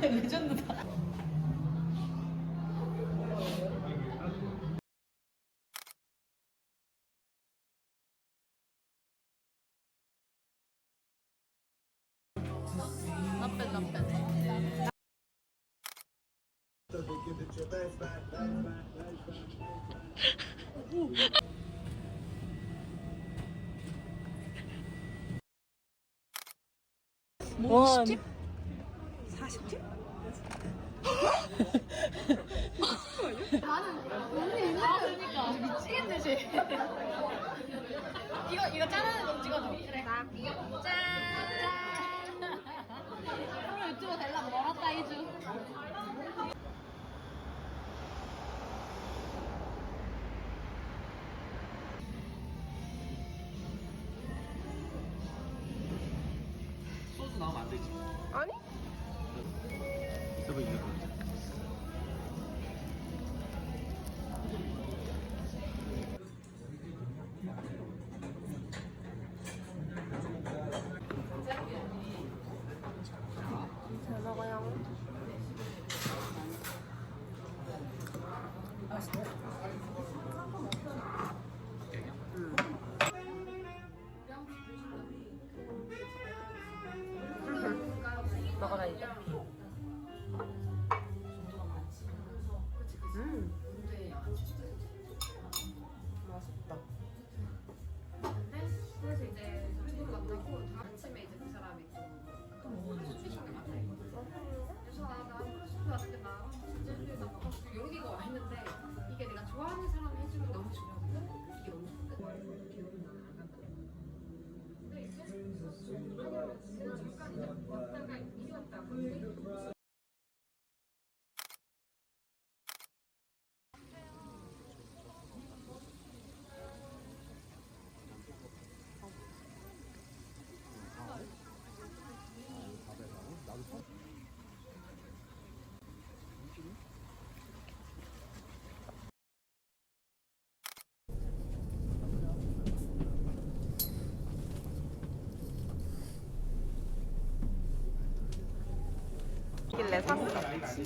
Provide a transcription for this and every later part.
레전드다. 나빼 나빼. 원. 40집? 그러니까 미치겠네 쟤. 이거 이거 짜라는 거 찍어줘. 그래. 짠. 프로 유튜버 되려고 멀었다 이주. 나오면 안 되지. 아니? 서브 있는 거. 먹어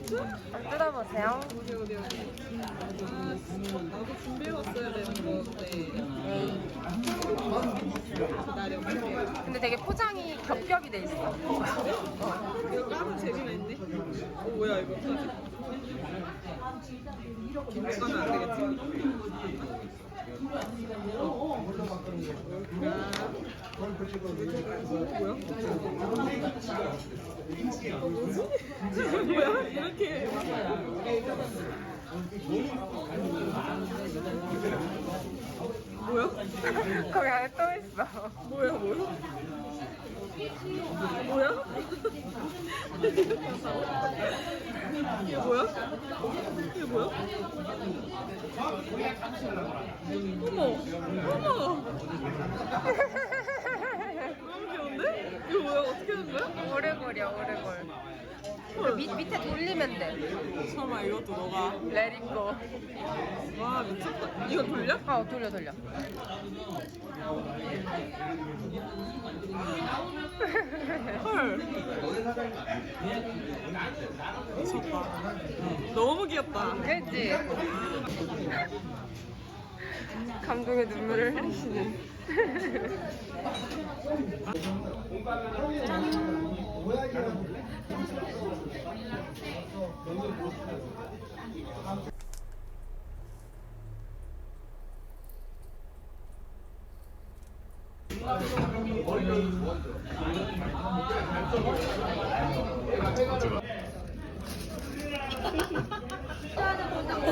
뜯어보세요. 나도 준비해 왔어야 되는 건데. 기다려볼게요 근데 되게 포장이 겹겹이 돼 있어. 이거 까는 재미가 있네 어 뭐야 이거 김치 가면 안 되겠지? 어, 뭐야? 이렇게 뭐야? 거기 안에 또 있어. 뭐야 뭐야? 뭐야? 이게 뭐야? 이게 뭐야? 어머 어머? 이거 뭐야? 어떻게 하는 거야? 오래골이야, 오래골. 그 밑, 밑에 돌리면 돼. 설마 이것도 너가 레리고. 와 미쳤다 이거 돌려? 어, 돌려, 돌려. 헐 미쳤다 너무 귀엽다 그치? 감동의 눈물을 흘리시는.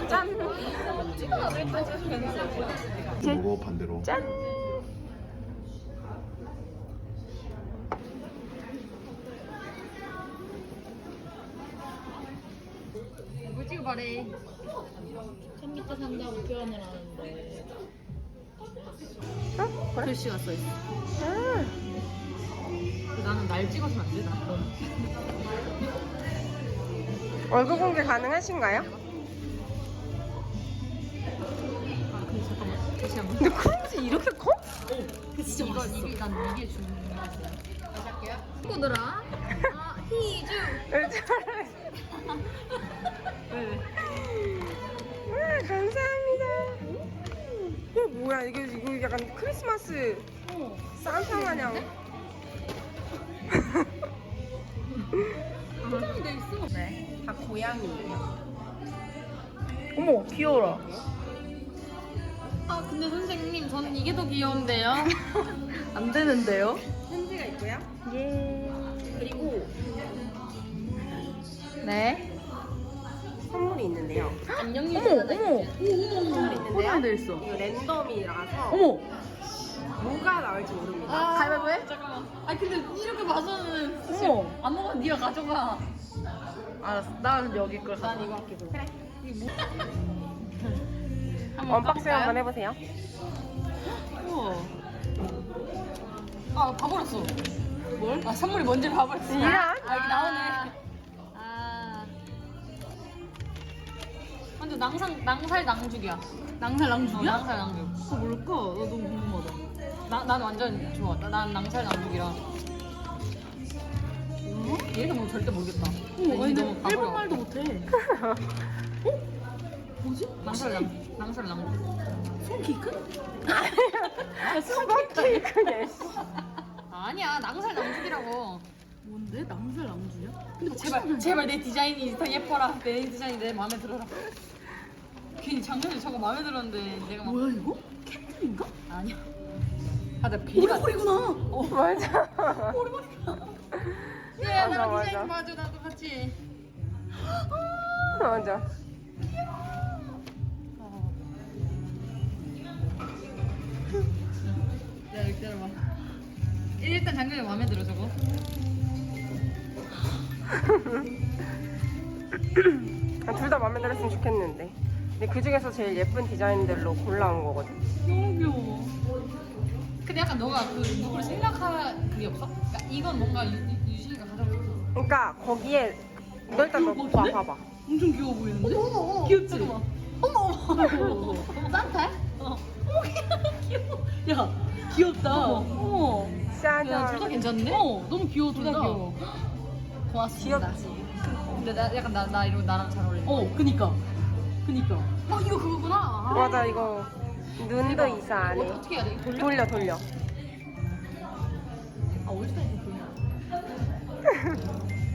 짠! 그리고 반대로 짠! 물 찍어 말 해. 컴퓨터 산다고 표현을 하는데 어? 그래? 글씨가 써 있어. 아, 나는 날 찍어서 안 돼. 나. 얼굴 공개 가능하신가요? 아, 근데 잠깐만. 다시 한 번. 근데 크림이 이렇게 커? 오, 진짜 이거, 이게 난 이게 중요하지. 할게요. 친구들아. 아, 희주. 와 감사합니다. 이거 뭐야 이게 이거 약간 크리스마스 산타 마냥. 포장이 돼 있어. 네. 다 고양이에요. 어머 귀여워라. 아, 근데 선생님, 저는 이게 더 귀여운데요? 안 되는데요? 편지가 있고요. 예. 그리고 네. 선물이 있는데요. 안녕, 어머 어머. 선물이 있는데요. 포장돼 있어. 이거 랜덤이라서 어머. 뭐가 나올지 모릅니다. 아, 가위바위보 해? 잠깐만. 아, 근데 이렇게 봐서는 어머. 안 먹으면 네가 가져가. 알았어. 난 여기 걸 난 가져. 이거 할게. 그럼. 그래. 한번 언박싱 까볼까요? 한번 해보세요. 우와. 아, 봐버렸어. 뭘? 아, 선물이 뭔지 봐버렸어. 이런? 아, 여기 나오네. 완전 낭상, 낭살 낭죽이야. 낭살 낭죽이야? 낭살 낭죽. 그거 뭘까? 나 너무 궁금하다. 나, 난 완전 좋아. 나- 난 낭살 낭죽이라. 얘는 뭐 절대 모르겠다. 어머, 아니, 근데 너무 일본. 말도 못해. 뭐지? 낭살 낭, 낭살 낭죽. 손키크? 수박 케이크네. 아니야, 낭살 낭죽이라고. 뭔데? 낭살 낭주야? 근데 제발, 제발 내 디자인이 더 예뻐라. 내 디자인이 내 마음에 들어라. 괜히 작년에 저거 마음에 들었는데 내가 막 뭐야 이거? 캔들인가? 아니야. 아, 나 비가. 오리오리구나. 어, 맞아. 야, 맞아, 나랑 맞아. 디자인 봐줘, 나도 같이. 맞아. 야, 기다려봐. 일단 작년에 마음에 들어, 저거. 둘 다 마음에 들었으면 좋겠는데. 근데 그 중에서 제일 예쁜 디자인들로 골라온 거거든. 너무 귀여워. 근데 약간 너가 그 누구를 생각할 그게 없어? 그러니까 이건 뭔가 유, 유- 유진이가 가져올 그러니까 거기에 너 일단 너 이거 봐? 봐봐. 엄청 귀여워 보이는데? 어머, 어머, 귀엽지? 잠깐만. 어머, 어머, 어머. 너무 산타야? 어. 귀여워. 야 귀엽다. 어머. 짜잔. 야, 둘다 괜찮네? 어 너무 귀여워 둘다 귀여워. 고맙습니다. 귀엽지. 근데 나 약간 나, 나 이러고 나랑 잘 어울려. 어 그니까. 그니까. 어, 이거 그거구나. 아. 맞아 이거 눈도 대박. 이사 이거 안에. 어떻게 해야 돼? 이거 돌려? 돌려 돌려. 아, 어디다 이거 돌려?